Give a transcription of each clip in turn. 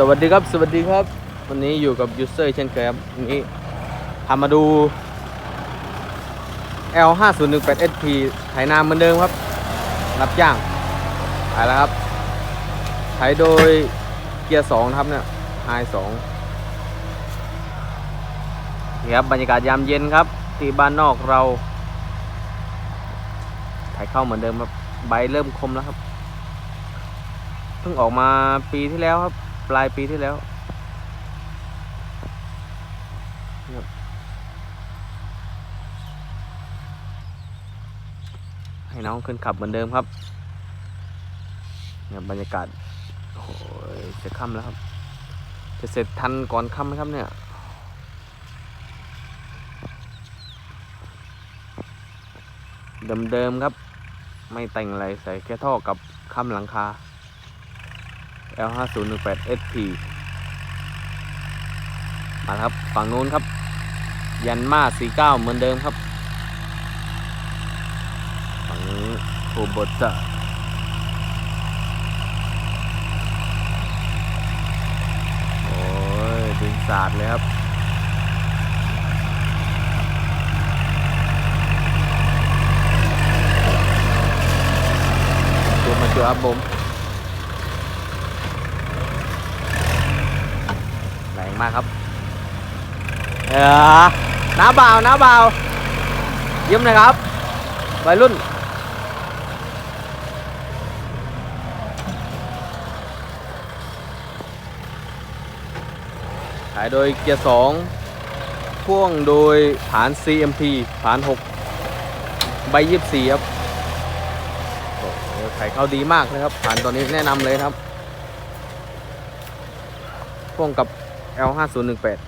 สวัสดีครับ สวัสดีครับ วันนี้อยู่กับยูเซอร์เช่นเคยครับวันนี้พามาดู L 5 0 1 8 SP ไถนาเหมือนเดิมครับ รับจ้างไปแล้วครับไถโดยเกียร์2นะครับเนี่ย i 2นี่ครับบรรยากาศยามเย็นครับที่บ้านนอกเราไถเข้าเหมือนเดิมครับ ใบเริ่มคมแล้วครับ เพิ่งออกมาปีที่แล้วครับ ปลายปีที่แล้วให้น้องขึ้นขับเหมือนเดิมครับเนี่ยบรรยากาศโอ้โหจะค่ำแล้วครับ จะเสร็จทันก่อนค่ำไหมครับเนี่ย เดิมๆครับ ไม่แต่งอะไรใส่แค่ท่อกับค้ำหลังคา L 5 0 1 8 SP มาครับ ฝั่งนู้นครับ ยันมา49เหมือนเดิมครับ ฝั่งนี้โคบดจะโอ้ยดินสาดเลยครับตัวมาเจออัพบม แรง มากครับ เออน้าเบาน้าเบายิ้มนะครับวัยรุ่น ขายโดยเกียร์สองพ่วงโดยฐาน CMP ฐาน 6 ใบยี่สี่ครับไขายเข้าดีมากเลยครับฐานตัวนี้แนะนำเลยครับพ่วงกับ L 5 0 1 8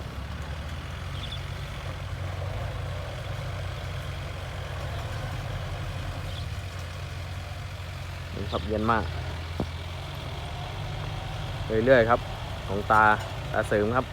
นี่ครับเย็นมาก เรื่อยๆครับ ของตาตาเสริมครับ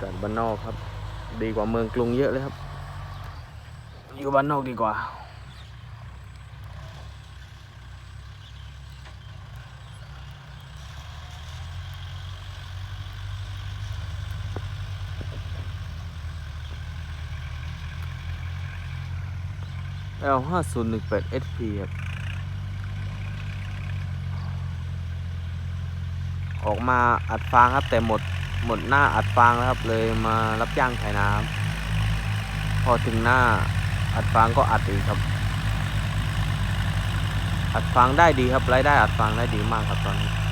กาศบ้านนอกครับ ดีกว่าเมืองกรุงเยอะเลยครับ อยู่บ้านนอกดีกว่า L 5 0 1 8 SP ครับ ออกมาอัดฟางครับแต่หมด หมดหน้าอัดฟางแล้วครับ เลยมารับจ้างไถนาครับพอถึงหน้าอัดฟางก็อัดอีกครับ อัดฟางได้ดีครับรายได้อัดฟางได้ดีมากครับตอนนี้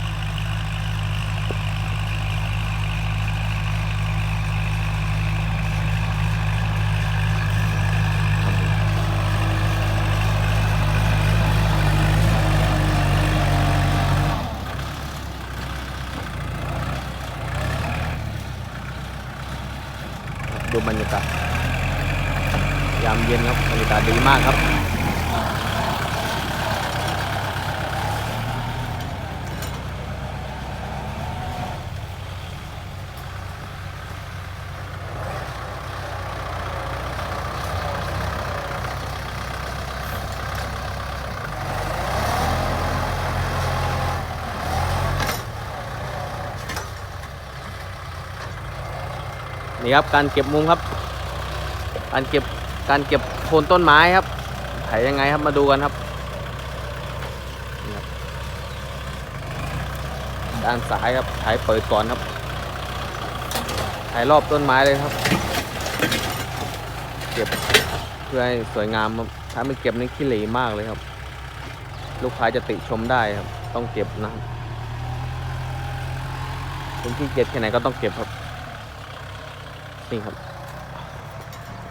ดูบรรยากาศยามเย็นครับบรรยากาศดีมากครับ นี่ครับการเก็บมุมครับ การเก็บการเก็บโคนต้นไม้ครับไถยังไงครับมาดูกันครับ ด้านซ้ายครับไถเปิดก่อนครับไถรอบต้นไม้เลยครับ เก็บเพื่อให้สวยงามครับถ้าไม่เก็บนี่ขี้เหร่มากเลยครับ ลูกค้าจะติชมได้ครับ ต้องเก็บนะครับคุณที่เก็บแค่ไหนก็ต้องเก็บครับ นี่ครับ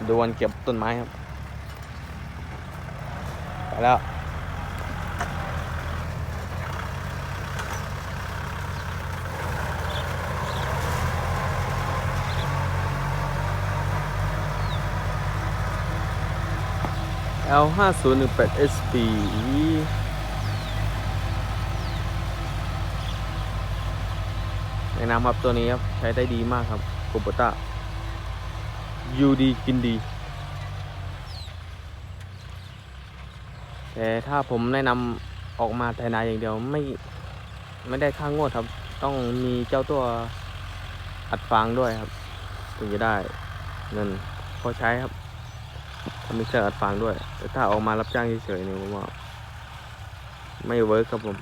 ดูวันเก็บต้นไม้ครับ ไปแล้ว L L 5 0 1 8 SP แนะนำครับตัวนี้ครับ ใช้ได้ดีมากครับโ u บต้า ยูดีกินดี แต่ถ้าผมแนะนำออกมาไถนาอย่างเดียวไม่ไม่ได้ค่างวดครับ ต้องมีเจ้าตัวอัดฟางด้วยครับ ถึงจะได้เงินพอใช้ครับถ้ามีเครื่องอัดฟางด้วย แต่ถ้าออกมารับจ้างเฉยๆเนี่ยผมว่า ไม่เวิร์กครับผม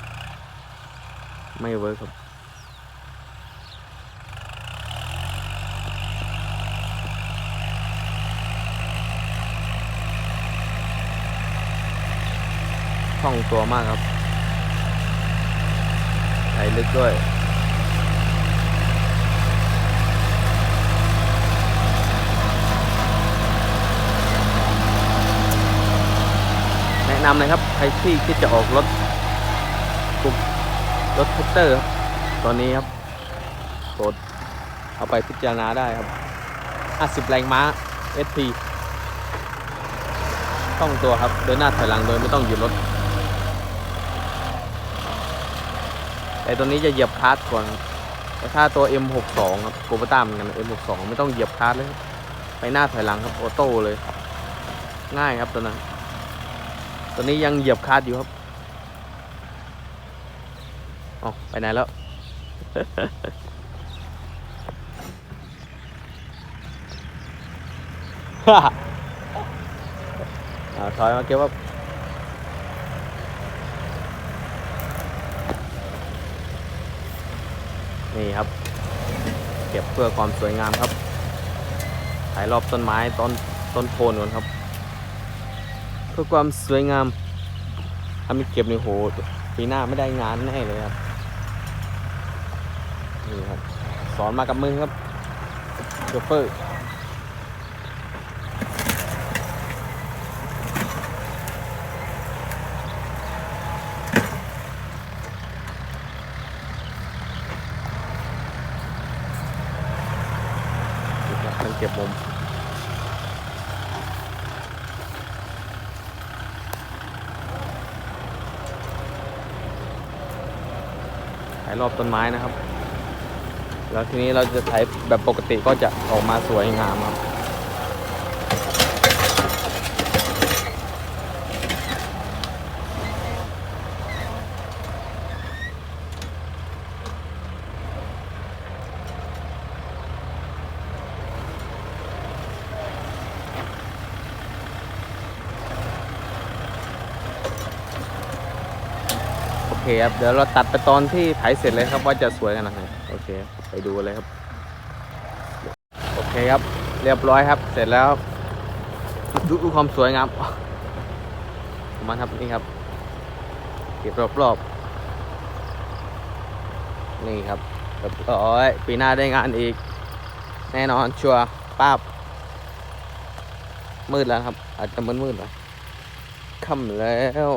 ไม่เวิร์กครับ คล่องตัวมากครับไหลลึกด้วยแนะนำเลยครับใครที่คิดจะออกรถปลุกรถแท็กเตอร์ครับตอนนี้ครับโปรดเอาไปพิจารณาได้ครับ 50 แรงม้า SP ต้องตัวครับ เดินหน้าถอยหลังโดยไม่ต้องหยุดรถ แต่ตัวนี้จะเหยียบคลัสก่อนแต่ถ้าตัว M62 ครับโกบต้าเหมือนกัน M62 ไม่ต้องเหยียบคลัสเลยไปหน้าถอยหลังครับออโต้เลย ง่ายครับตัวนั้น ตัวนี้ยังเหยียบคลัสอยู่ครับอ๋อไปไหนแล้วฮ่าอ่าถอยมาเก็บว่า นี่ครับ เก็บเพื่อความสวยงามครับถ่ายรอบต้นไม้ต้นต้นโพนก่อนครับ เพื่อความสวยงามถ้าไม่เก็บในโหปีหน้าไม่ได้งานแน่เลยครับนี่ครับ สอนมากับมือครับโชเฟอร์ เก็บมุมถ่ายรอบต้นไม้นะครับ แล้วทีนี้เราจะถ่ายแบบปกติก็จะออกมาสวยงามครับ ครับ เดี๋ยวเราตัดไปตอนที่ถ่ายเสร็จเลยครับว่าจะสวยขนาดไหนโอเค ไปดูเลยครับ โอเคครับ เรียบร้อยครับ เสร็จแล้ว ดูดูความสวยงามของมันครับนี่ครับเก็บรอบๆนี่ครับเรียบร้อยปีหน้าได้งานอีก แน่นอนชัวร์ป้าบมืดแล้วครับ อาจจะมืดมืดๆหน่อยค่ำแล้ว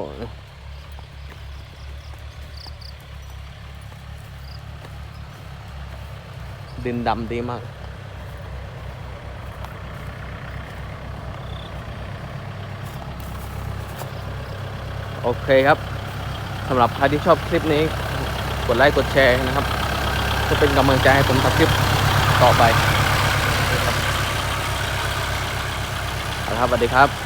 ดินดำดีมาก โอเคครับสำหรับใครที่ชอบคลิปนี้ กดไลค์กดแชร์นะครับจะเป็นกำลังใจให้ผมทำคลิปต่อไปครับสวัสดีครับ